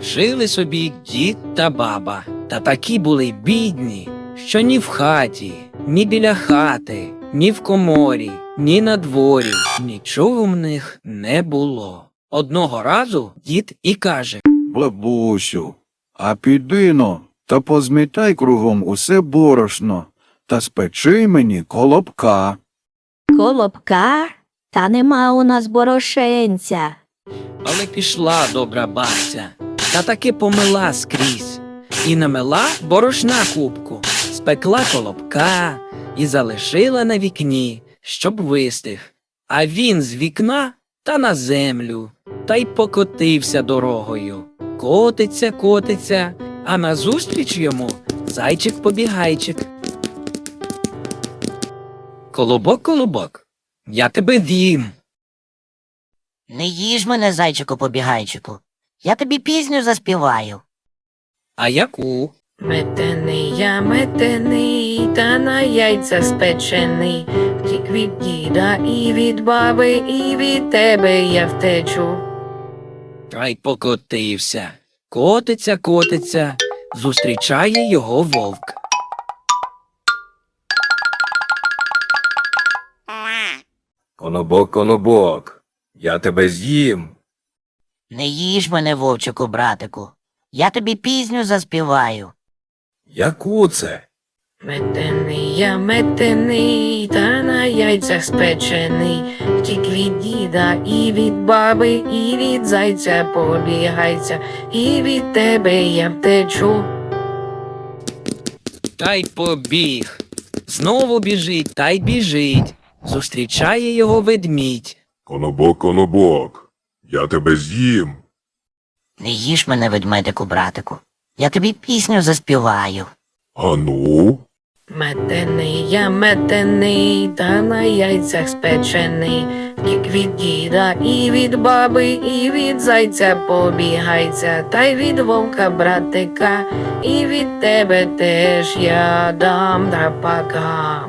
Жили собі дід та баба, та такі були бідні, що ні в хаті, ні біля хати, ні в коморі, ні на дворі нічого в них не було. Одного разу дід і каже Бабусю, а піди но та позмітай кругом усе борошно та спечи мені колобка. Колобка? Та нема у нас борошенця. Але пішла добра бабця, та таки помила скрізь, і намила борошна кубку, спекла колобка і залишила на вікні, щоб вистиг. А він з вікна та на землю, та й покотився дорогою. Котиться, котиться, а назустріч йому зайчик-побігайчик. Колобок, колобок, я тебе з'їм. Не їж мене, зайчику побігайчику. Я тобі пісню заспіваю. А яку? Метений я метений, та на яйця спечений. Втік від діда і від баби, і від тебе я втечу. Та й покотився. Котиться, котиться, зустрічає його вовк. Конобок, конобок, я тебе з'їм. Не їж мене, вовчику, братику. Я тобі пісню заспіваю. Яку це? Метений я метений, та на яйцях спечений. Втік від діда і від баби, і від зайця побігайця, і від тебе я втечу. Та й побіг. Знову біжить та й біжить. Зустрічає його ведмідь. Конобок, конобок, я тебе з'їм. Не їж мене, ведмедику, братику. Я тобі пісню заспіваю. Ану, Метений я метений, та на яйцях спечений. Втік від діда і від баби, і від зайця побігайця, та й від вовка братика, і від тебе теж я дам драпака.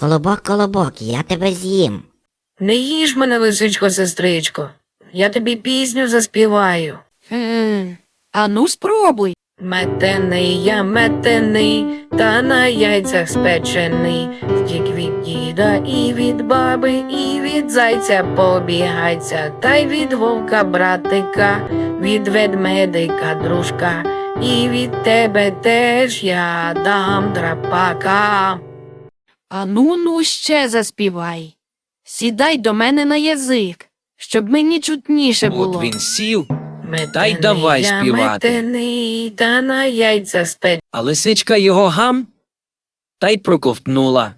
Колобок, колобок, я тебе з'їм. Не їж мене, лисичко, сестричко, я тобі пісню заспіваю. Хм, ану спробуй. Метений я метений, та на яйцях спечений. Втік від діда і від баби, і від зайця побігайця, та й від вовка братика, від ведмедика дружка, і від тебе теж я дам драпака. Ану ну ще заспівай. Сідай до мене на язик, щоб мені чутніше було. От він сів, Та й давай співати. Метений, та на яйця спечений. а лисичка його гам та й проковтнула.